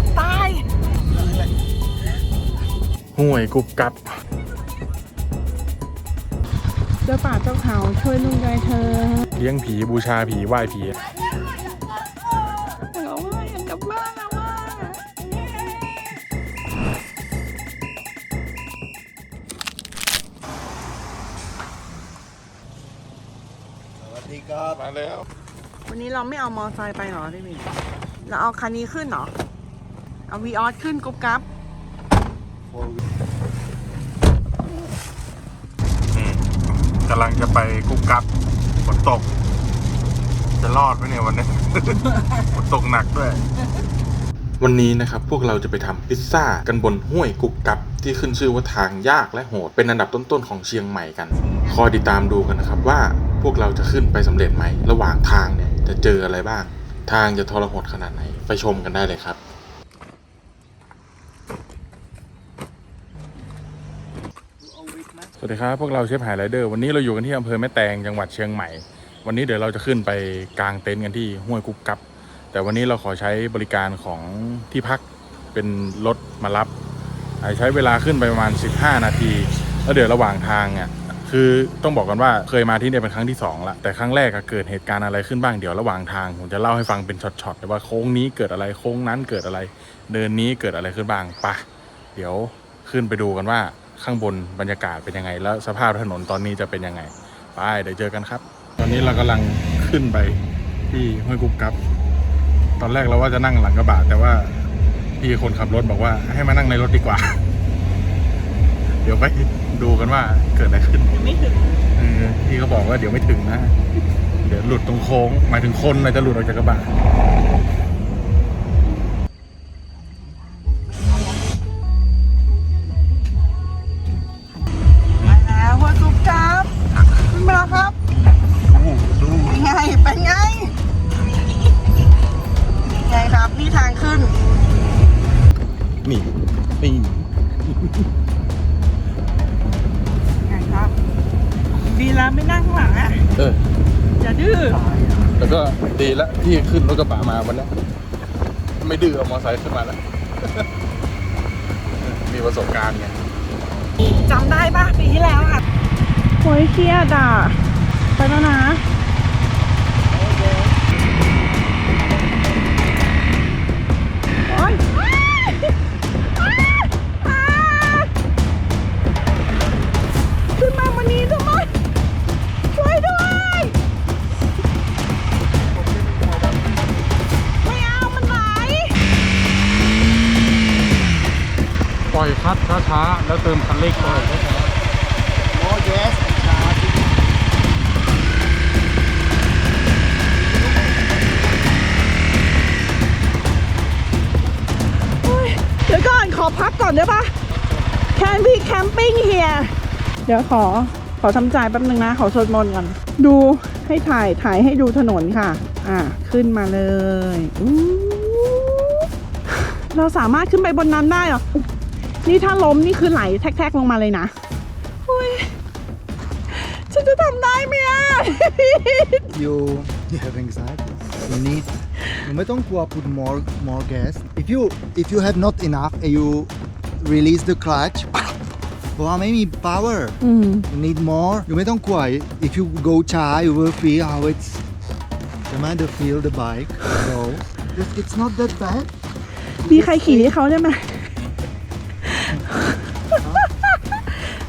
อบตายห่วยกุบกับ เจ้าป่าเจ้าเขาช่วยลุงยายเธอเลี้ยงผีบูชาผีไหว้ผีเราว่าอยากกลับบ้านแล้วว่ามาแล้ว วันนี้เราไม่เอามอไซค์ไปเหรอพี่มินเราเอาคันนี้ขึ้นเหรอ เอาวีออสขึ้นกุ๊บกับนี่กำลังจะไปกุบกับฝนตก จะรอดไหมเนี่ยวันนี้ ฝนตกหนักด้วย วันนี้นะครับพวกเราจะไปทำพิซซ่ากันบนห้วยกุบกับที่ขึ้นชื่อว่าทางยากและโหด เป็นอันดับต้นๆของเชียงใหม่กัน คอยติดตามดูกันนะครับว่าพวกเราจะขึ้นไปสำเร็จไหม ระหว่างทางเนี่ยจะเจออะไรบ้าง ทางจะทรหดขนาดไหน ไปชมกันได้เลยครับ สวัสดีครับ พวกเราเชฟหายไรเดอร์วันนี้เราอยู่กันที่อำเภอแม่แตงจังหวัดเชียงใหม่ วันนี้เดี๋ยวเราจะขึ้นไปกางเต็นท์กันที่ห้วยกุ๊บกับ แต่วันนี้เราขอใช้บริการของที่พักเป็นรถมารับ ใช้เวลาขึ้นไปประมาณ 15 นาที แล้วเดี๋ยวระหว่างทางเนี่ยคือต้องบอกกันว่าเคยมาที่นี่เป็นครั้งที่สองละแต่ครั้งแรกเกิดเหตุการณ์อะไรขึ้นบ้างเดี๋ยวระหว่างทางผมจะเล่าให้ฟังเป็นช็อตๆว่าโค้งนี้เกิดอะไรโค้งนั้นเกิดอะไร เดินนี้เกิดอะไรขึ้นบ้างปะเดี๋ยวขึ้นไปดูกันว่า ข้างบนบรรยากาศเป็นยังไง แล้วสภาพถนนตอนนี้จะเป็นยังไง ไปเดี๋ยวเจอกันครับ ตอนนี้เรากำลังขึ้นไปที่ห้วยกุ๊บกับ ตอนแรกเราว่าจะนั่งหลังกระบะแต่ว่าพี่คนขับรถบอกว่าให้มานั่งในรถดีกว่า เดี๋ยวไปดูกันว่าเกิดอะไรขึ้นยังไม่ถึงพี่ก็บอกว่าเดี๋ยวไม่ถึงนะ เดี๋ยวหลุดตรงโค้งหมายถึงคนนะจะหลุดออกจากกระบะ ที่ขึ้นรถกระบะมาวันนี้ไม่ดื้อเอามอไซค์ขึ้นมาแล้ว มีประสบการณ์ไงจำได้ปะปีที่แล้วอะโอ้ยเครียดอะไปแล้วนะ ปล่อยคัดช้าๆแล้วเติมคันเร่งปล่อยช้ yes, เดี๋ยวก่อนขอพักก่อนได้ปะ Can we camping here เดี๋ยวขอขอทำใจแป๊บนึงนะขอสวดมนต์ก่อน ดูให้ถ่ายถ่ายให้ดูถนนค่ะ อะขึ้นมาเลยอู้เราสามารถขึ้นไปบนนั้นได้เหรอ นี่ถ้าล้มนี่คือไหลแทกๆลงมาเลยนะอุ๊ยฉันจะทำได้ไหมอะ You, you have anxiety. You need. You may don't go up with more more gas. If you if you have not enough, and you release the clutch. เพราะว่าไม่มี power อืม you need more you ไม่ต้องกลัว if you go ช้า you will feel how it's ใช่ไหม the feel the bike so it's- it's not that bad มีใครขี่ให้เขาได้ไหม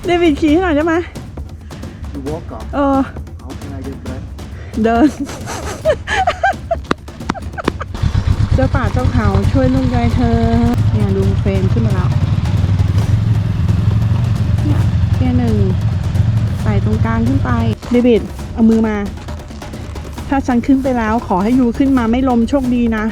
เดวิดขี่ให้หน่อยได้ไหม you walk up เออ how can I get back เดิน เจ้าป่าเจ้าเขาช่วยลุงยายเธอ เนี่ยลุงเฟรมขึ้นมาแล้ว เนี่ยเกียร์หนึ่งใส่ตรงกลางขึ้นไปเดวิดเอามือมา ถ้าฉันขึ้นไปแล้วขอให้ยูขึ้นมาไม่ลมโชคดีนะ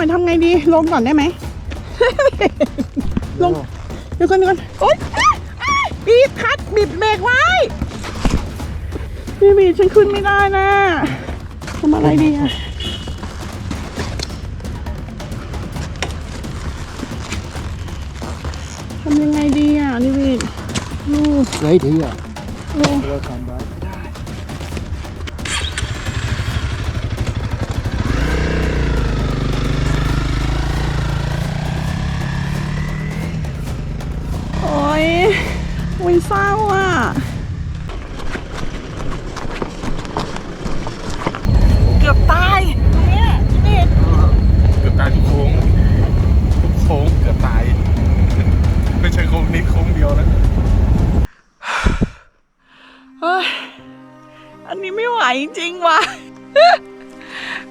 อยทำไงดีลงก่อนได้ไหม ลงเดี๋ยวก่อนเดี๋ยวก่อนโอ๊ยอ้ายอ้ายบีบคัดบีบเบรกไว้พี่บีบฉันขึ้นไม่ได้นะทำอะไรดีอะทำยังไงดีอะนี่บีบลูก Right here. ลูก Welcome back. โ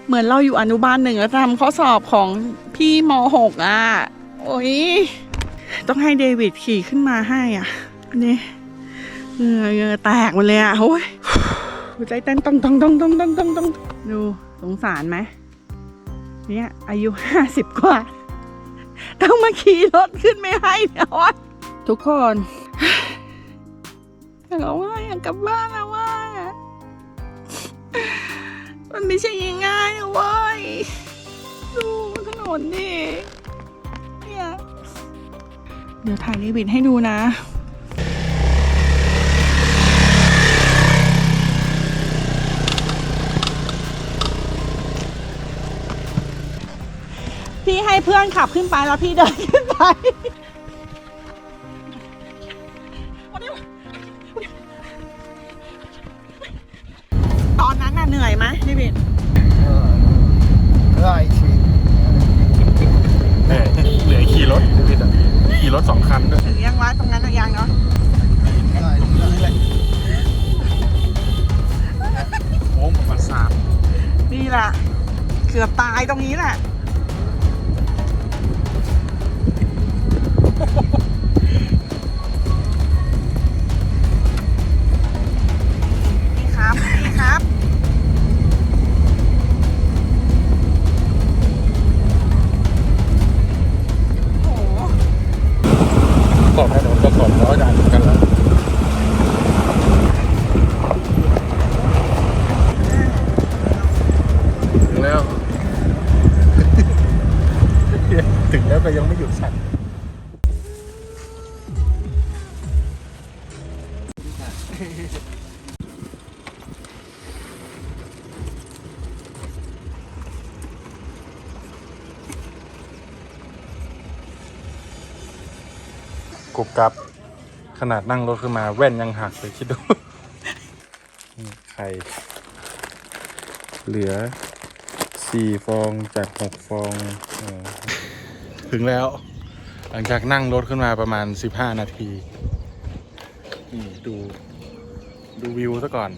เหมือนเราอยู่อนุบาลหนึ่งแล้วทำข้อสอบของพี่มหกอะ โอ้ย ต้องให้เดวิดขี่ขึ้นมาให้อะ นี่เงือเหงื่อแตกหมดเลยอะโอ้ยหัวใจเต้นต้องต้องต้องต้องต้องต้องต้องดูสงสารไหมเนี่ยอายุห้าสิบกว่า ต้องมาขี่รถขึ้นไม่ให้เนี่ยทุกคนอยากเอาว่าอยากกลับบ้านแล้วว่า มันไม่ใช่ง่ายๆนะเว้ย ดูถนนดิเนี่ยเดี๋ยวถ่ายเดวิดให้ดูนะ พี่ให้เพื่อนขับขึ้นไปแล้วพี่เดินขึ้นไป เหนื่อยไหมพี่บิน Right. แหมเหลือขี่รถชีวิตอะขี่รถสองคันด้วยถึงยังวะตรงนั้นน่ะยังเนาะโค้งประมาณสามนี่แหละเกือบตายตรงนี้แหละ ขนาดนั่งรถขึ้นมาแว่นยังหักเลยคิดดูไข่เหลือสี่ฟองจากหกฟองอถึงแล้ว หลังจากนั่งรถขึ้นมาประมาณสิบห้านาที นี่ดูดูวิวซะก่อน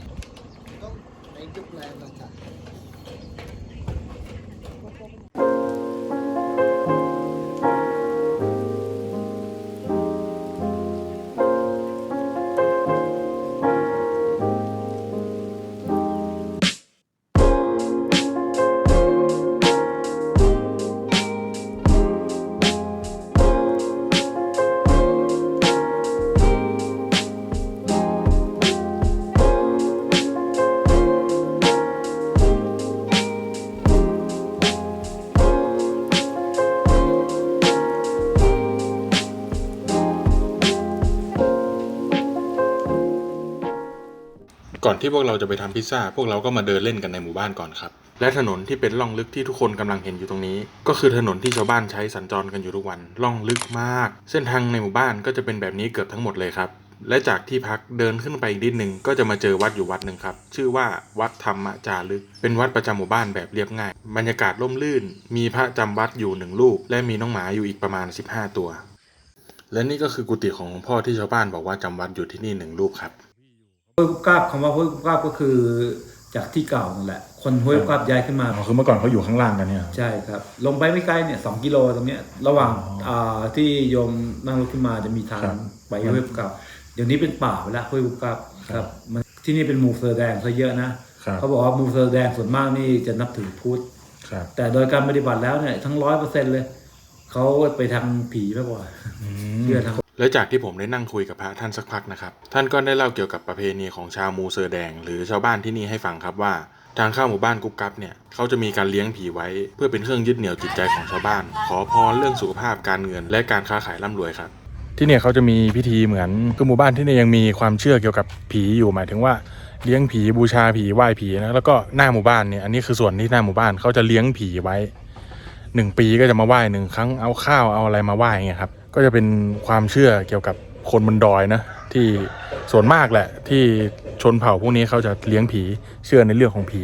ที่พวกเราจะไปทำพิซซ่า พวกเราก็มาเดินเล่นกันในหมู่บ้านก่อนครับ และถนนที่เป็นล่องลึกที่ทุกคนกำลังเห็นอยู่ตรงนี้ ก็คือถนนที่ชาวบ้านใช้สัญจรกันอยู่ทุกวันล่องลึกมาก เส้นทางในหมู่บ้านก็จะเป็นแบบนี้เกือบทั้งหมดเลยครับและจากที่พักเดินขึ้นไปอีกนิดหนึ่งก็จะมาเจอวัดอยู่วัดหนึ่งครับ ชื่อว่าวัดธรรมจารึก เป็นวัดประจำหมู่บ้านแบบเรียบง่าย บรรยากาศร่มรื่น มีพระจำวัดอยู่หนึ่งรูป และมีน้องหมาอยู่อีกประมาณ 15 ตัว และนี่ก็คือกุฏิของหลวงพ่อที่ชาวบ้านบอกว่าจำวัดอยู่ที่นี่หนึ่งรูปครับ ห้วยกุบกาบคำว่าห้วยกุบกาบก็คือจากที่เก่านั่นแหละ คนห้วยกุบกาบย้ายขึ้นมาคือเมื่อก่อนเขาอยู่ข้างล่างกันเนี่ยใช่ครับ ลงไปไม่ไกลเนี่ยสองกิโลตรงเนี้ยระหว่างอ๋ออ่าที่โยมนั่งรถขึ้นมาจะมีทางครับไปห้วยกุบกาบเดี๋ยวนี้เป็นป่าไปแล้วห้วยกุบกาบครับมันที่นี่เป็นหมู่เสือแดงซะเยอะนะครับ เขาบอกว่าหมู่เสือแดงส่วนมากนี่จะนับถือพุทธ ครับแต่โดยการปฏิบัติแล้วเนี่ยทั้งร้อยเปอร์เซ็นต์เลย เขาไปทางผีมากกว่าเชื่อทาง และจากที่ผมได้นั่งคุยกับพระท่านสักพักนะครับท่านก็ได้เล่าเกี่ยวกับประเพณีของชาวมูเซอร์แดง หรือชาวบ้านที่นี่ให้ฟังครับว่าทางเข้าหมู่บ้านกุ๊บกับเนี่ยเขาจะมีการเลี้ยงผีไว้ เพื่อเป็นเครื่องยึดเหนี่ยวจิตใจของชาวบ้าน ขอพรเรื่องสุขภาพการเงิน และการค้าขายร่ำรวยครับ ที่เนี่ยเขาจะมีพิธีเหมือนคือหมู่บ้านที่เนี่ยยังมีความเชื่อเกี่ยวกับผีอยู่หมายถึงว่าเลี้ยงผีบูชาผีไหว้ผีนะแล้วก็หน้าหมู่บ้านเนี่ยอันนี้คือส่วนที่หน้าหมู่บ้านเขาจะเลี้ยงผีไว้หนึ่งปีก็จะมาไหว้หนึ่งครั้งเอาข้าวเอาอะไรมาไหว้เงี้ยครับ ก็จะเป็นความเชื่อเกี่ยวกับคนบนดอยนะที่ส่วนมากแหละ ที่ชนเผ่าพวกนี้เขาจะเลี้ยงผีเชื่อในเรื่องของผี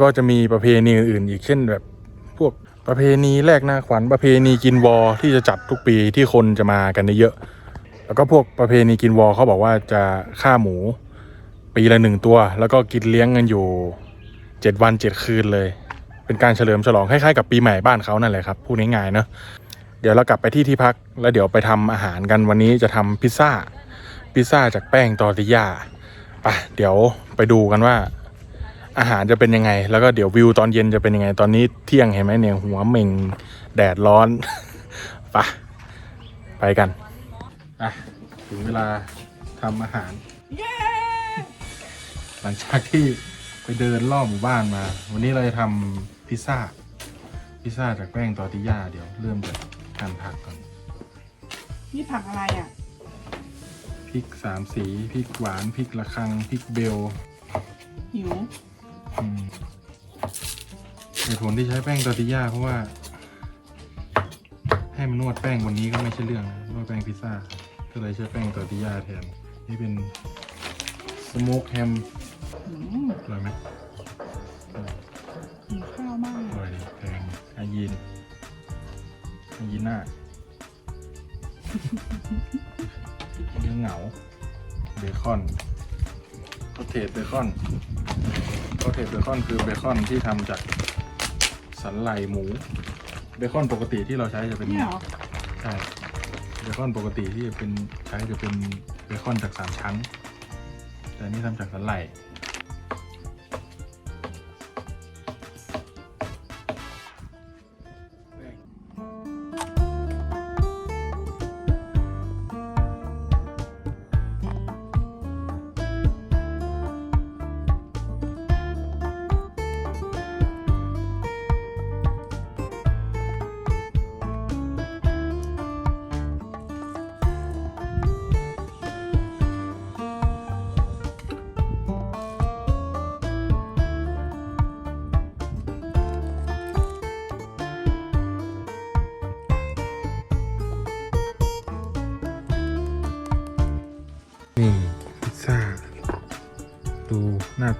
ก็จะมีประเพณีอื่นอีกเช่นแบบพวกประเพณีแลกหน้าขวัญประเพณีกินวอที่จะจัดทุกปีที่คนจะมากันเยอะแล้วก็พวกประเพณีกินวอเขาบอกว่าจะฆ่าหมู ปีละหนึ่งตัว แล้วก็กินเลี้ยงกันอยู่เจ็ดวันเจ็ดคืนเลย เป็นการเฉลิมฉลองคล้ายๆกับปีใหม่บ้านเขานั่นแหละครับพูดง่ายๆเนอะ เดี๋ยวเรากลับไปที่ที่พัก แล้วเดี๋ยวไปทำอาหารกันวันนี้จะทำพิซซ่า พิซซ่าจากแป้งตอร์ติยาไปเดี๋ยวไปดูกันว่า อาหารจะเป็นยังไง แล้วก็เดี๋ยววิวตอนเย็นจะเป็นยังไง ตอนนี้เที่ยงเห็นไหมเนี่ยหัวเหม่งแดดร้อนปะไปกันอะถึงเวลาทำอาหาร หลังจากที่ไปเดินรอบหมู่บ้านมา วันนี้เราจะทำพิซซ่า พิซซ่าจากแป้งตอร์ติยาเดี๋ยวเริ่มจาก หั่นผักก่อนนี่ผักอะไรอะ พริกสามสีพริกหวานพริกระคังพริกเบลหิว อืมเหตุผลที่ใช้แป้งตอร์ติยาเพราะว่า ให้มันนวดแป้งวันนี้ก็ไม่ใช่เรื่องนะนวดแป้งพิซซ่าก็เลยใช้แป้งตอร์ติยาแทน นี่เป็นสโมกแฮมอืมอร่อยไหมอร่อยหิวข้าวมากอร่อยดีแพงอายีนอา ยีน่าเนื้อเหงา เบคอนคอเทสเบคอนคอเทสเบคอนคือเบคอนที่ทำจากสันไหลหมู เบคอนปกติที่เราใช้จะเป็น เนี่ยเหรอใช่ เบคอนปกติที่จะเป็นใช้จะเป็นเบคอนจากสามชั้น แต่อันนี่ทำจากสันไหล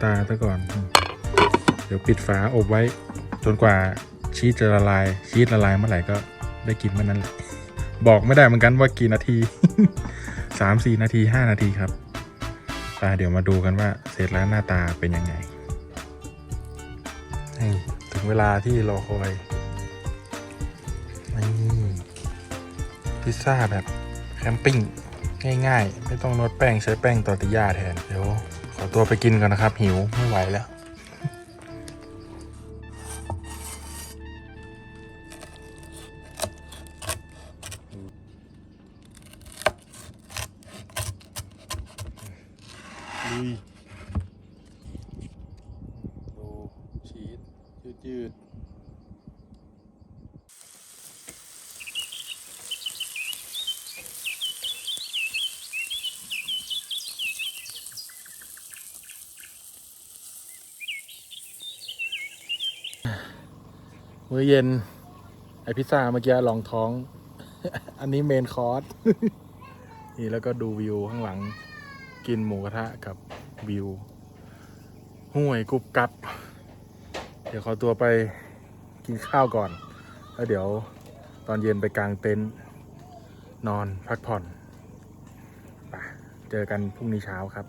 ตาซะก่อน เดี๋ยวปิดฝาอบไว้ จนกว่าชีสจะละลาย ชีสละลายเมื่อไหร่ก็ได้กินเมื่อนั้นแหละบอกไม่ได้เหมือนกันว่ากี่นาทีสามสี่นาทีห้านาทีครับไปเดี๋ยวมาดูกันว่าเสร็จแล้วหน้าตาเป็นยังไงถึงเวลาที่รอคอยนี่พิซซ่าแบบแคมปิ้งง่ายๆ ไม่ต้องนวดแป้งใช้แป้งตอติยาแทน เดี๋ยว ขอตัวไปกินก่อนนะครับ หิวไม่ไหวแล้ว มื้อเย็น ไอพิซซ่าเมื่อกี้ลองท้อง อันนี้เมนคอร์สนี่แล้วก็ดูวิวข้างหลัง กินหมูกระทะกับวิวห้วยกุบกับ เดี๋ยวขอตัวไปกินข้าวก่อน แล้วเดี๋ยวตอนเย็นไปกางเต็นท์นอนพักผ่อนไปเจอกันพรุ่งนี้เช้าครับ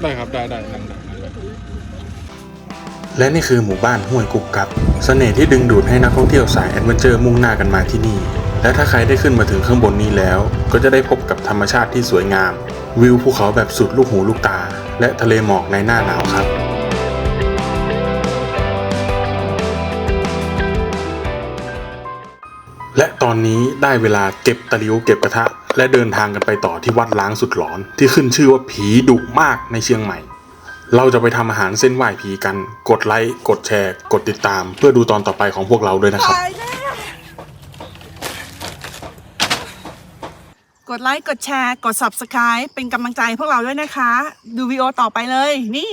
ได้ครับได้ได้นั่งได้นั่งได้ๆและนี่คือหมู่บ้านห้วยกุกกับเสน่ห์ที่ดึงดูดให้นักท่องเที่ยวสายแอดเวนเจอร์มุ่งหน้ากันมาที่นี่ และถ้าใครได้ขึ้นมาถึงข้างบนนี้แล้ว ก็จะได้พบกับธรรมชาติที่สวยงาม วิวภูเขาแบบสุดลูกหูลูกตา และทะเลหมอกในหน้าหนาว อนนี้ได้เวลาเก็บตะลิวเก็บกระทะ และเดินทางกันไปต่อที่วัดล้างสุดหลอน ที่ขึ้นชื่อว่าผีดุมากในเชียงใหม่ เราจะไปทำอาหารเส้นไหว้ผีกัน กดไลค์กดแชร์ กดติดตาม เพื่อดูตอนต่อไปของพวกเราด้วยนะครับ กดไลค์ กดแชร์ กด subscribe เป็นกำลังใจให้พวกเราด้วยนะคะ ดูวิดีโอต่อไปเลย นี่